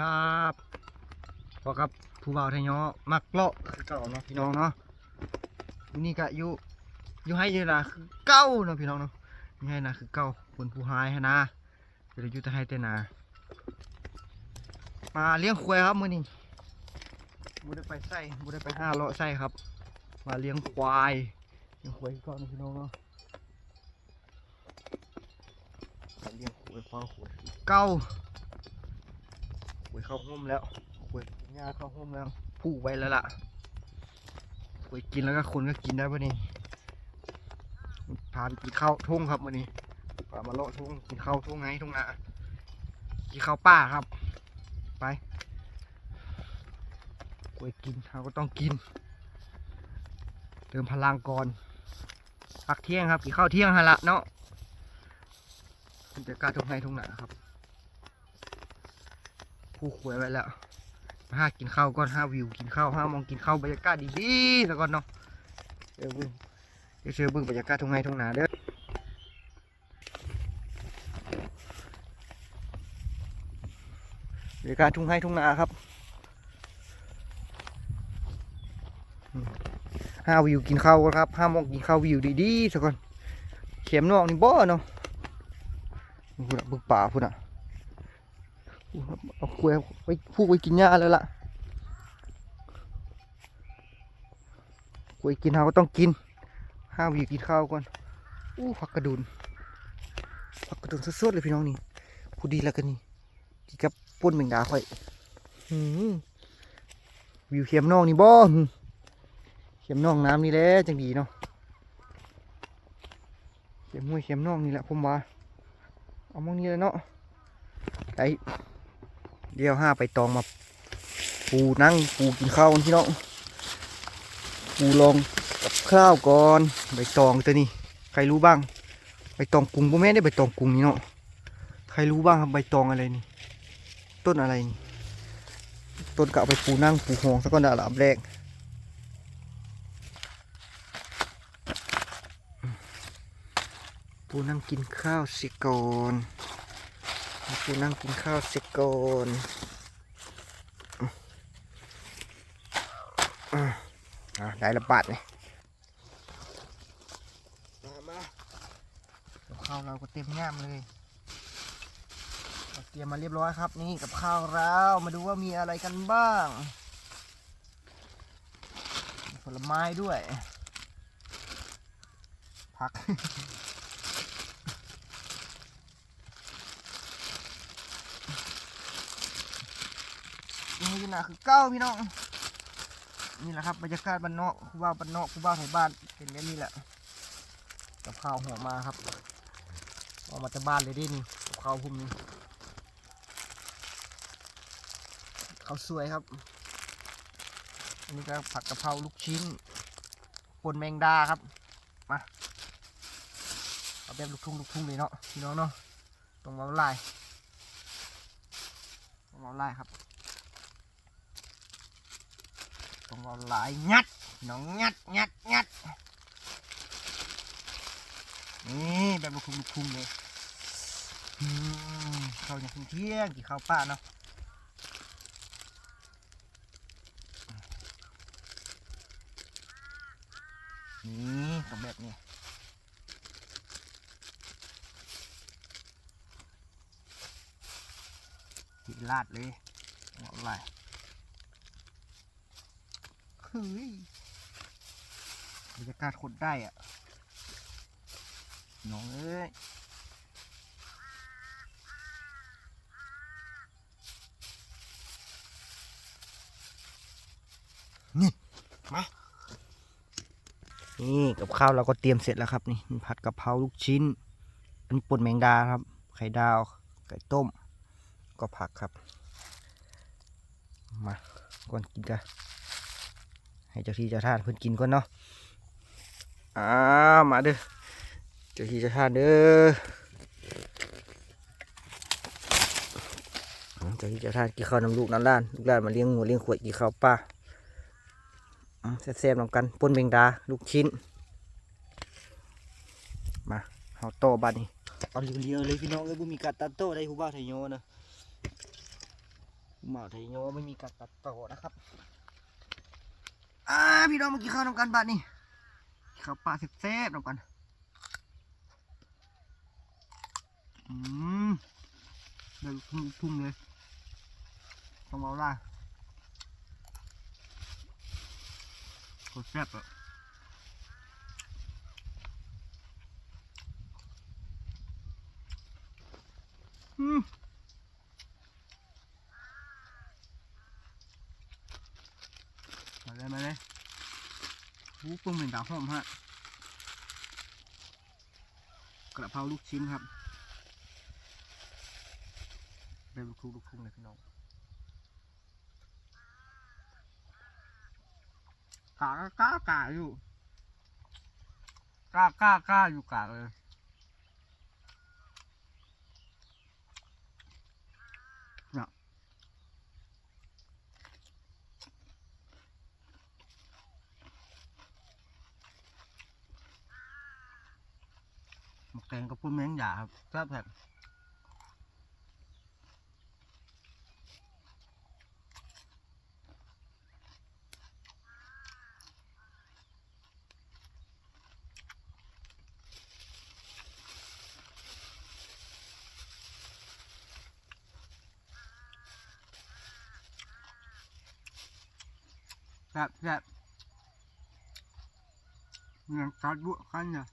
ครับพอครับผู้บ่าวไทยยอมักเลาะคือเก่าเนาะพี่น้องเนาะอยู่นี่ก็อยู่อยู่ให้อยืนนะคือเก่าเนาะพี่น้องเนาะอยู่ให้นะคือเก่าคนผู้หายฮะนะจะได้อยู่แต่ให้แต่นามาเลี้ยงควายครับมื้อนี้บ่ได้ไปใส่บ่ได้ไปหาเลาะใส่ครับ มาเลี้ยงควายเลี้ยงควายก่อนนะพี่น้องเนาะมาเลี้ยงควายฟังควายเก่า หวยเข้าห้มแล้วหวยหญ้าเข้าห้มแล้วผูกไว้แล้วล่ะหวยกินแล้วก็คนก็กินได้ปะนี่ผ่านกินข้าวทุ่งครับวันนี้พามาเลาะทุ่งกินข้าวทุ่งไงทุ่งนากินข้าวป้าครับ ไปหวยกินเราก็ต้องกิน เติมพลังก่อนพักเที่ยงครับกินข้าวเที่ยงฮะละเนาะบรรยากาศทุ่งไงทุ่งนาครับ ผู้ขวยไว้แล้วมาห้ากินข้าวก่อนห้าวิวกินข้าวห้ามองกินข้าวบรรยากาศดีๆแล้วก่อนเนาะเดี๋ยวเบิ่งเดี๋ยวเชื่อเบิ่งบรรยากาศทุ่งไห้ทุ่งนาเด้อบรรยากาศทุ่งไห้ทุ่งนาครับห้าวิวกินข้าวก่อนครับห้ามองกินข้าววิวดีๆสักก่อนเข็มนอกนี่บ่เนาะพูดอะบึกป่าพูดอะ เอาคุยไว้พูกไว้กินหญ้าแล้วล่ะคุยกินเราก็ต้องกิน ห้าวีกินข้าวก่อน อู้ผักกระดุนผักกระดุนสดๆเลยพี่น้องนี่พูดดีแล้วกันนี่กินกับป่นแมงดาค่อยหืมวิวเข็มนองนี่บ่หืมเข็มนองน้ำนี่แหละจังดีเนาะเข็มห้วยเข็มนองนี่แหละผมว่าเอามองนี่เลยเนาะไอ เดี๋ยวห้าไปตองมาปูนั่งปูกินข้าวกันพี่น้องปูลองกับข้าวก่อนใบตองตัวนี้ ใครรู้บ้างใบตองกุ้งพ่แม่ได้ใบตองกุ้งนี่เนาะใครรู้บ้างครับใบตองอะไรนี่ ต้นอะไรนี่ต้นกะไปปูนั่งปูหองสักก่อนดาลามแรกปูนั่งกินข้าวสิก่อน กูนั่งกินข้าวเสร็จก่อนอะอะได้ละบาทเลยมามาข้าวเราก็เต็มง่ามเลยเตรียมมาเรียบร้อยครับนี่กับข้าวเรามาดูว่ามีอะไรกันบ้าง ผลไม้ด้วย ผัก นี่อยู่หนาคือเก้าพี่น้อง นี่แหละครับบรรยากาศบ้านนอกคูบ้านบ้านนอกคูบ้านไทยบ้านเป็นแบบนี้แหละกับข้าวหัวมาครับออกมาจากบ้านเลยดินี่กับข้าวพุ่มนี้ข้าวสวยครับอันนี้ก็ผัดกะเพราลูกชิ้นปนแมงดาครับมาเอาแบบลูกทุ่งลูกทุ่งเลยเนาะพี่น้องเนาะตรงมาลายตรงมาลายครับ ต้องเอาหลายงัดน้องงัดงัดงัดนี่แบบลูกคุมลูกคุมเลยอืมข้าวอย่างเที่ยงกี่ข้าวป้าเนาะนี่ต้องแบบนี้ติลาดเลยเอาอะไร เฮ้ยบรรยากาศโคตรได้อะน้องเอ้ยนี่มานี่กับข้าวเราก็เตรียมเสร็จแล้วครับนี่มีผัดกะเพราลูกชิ้น อันนี้ป่นแมงดาครับ ไข่ดาว ไก่ต้ม ก็ผักครับ มาก่อนกินกัน ให้เจ้าที่เจ้าท่านเพิ่นกินก่อนเนาะอ้าวมาเด้อเจ้าที่เจ้าท่านเด้อเจ้าที่เจ้าท่านกินข้าวน้ำลูกน้ำล้านลูกหล้านมาเลี้ยงงูเลี้ยงขวดกินข้าวป้าแซ่บๆนำกันป่นเบงดาลูกชิ้น มาเอาโตบัดนี้เอาเรียวเลยพี่น้องเอ้ยบุมีการตัดโต้ได้ผู้บ่าไทยโยนะหมาไทยโยไม่มีการตัดต่อนะครับ อ่าพี่น้องมื่อกี้ข้าวนำกันบัดนี่ข้าวปลาแซ่บๆนำกันอืมเดี๋ยวทุ่งทุ่งเลยต้องเอาล่ะโคตรแซ่บอะอืม มาเลยมาเลยหู ปรุงเป็นตาหอมฮะกระเพราลูกชิ้นครับเป็นลูกทุ่งลูกทุ่งเลยพี่น้องกากกากาอยู่กากากาอยู่กาเลยหมก แกงกับพุ่มแมงหยาครับแซ่บแซ่บแซ่บแซ่บยังกัดบุกันเนี่ย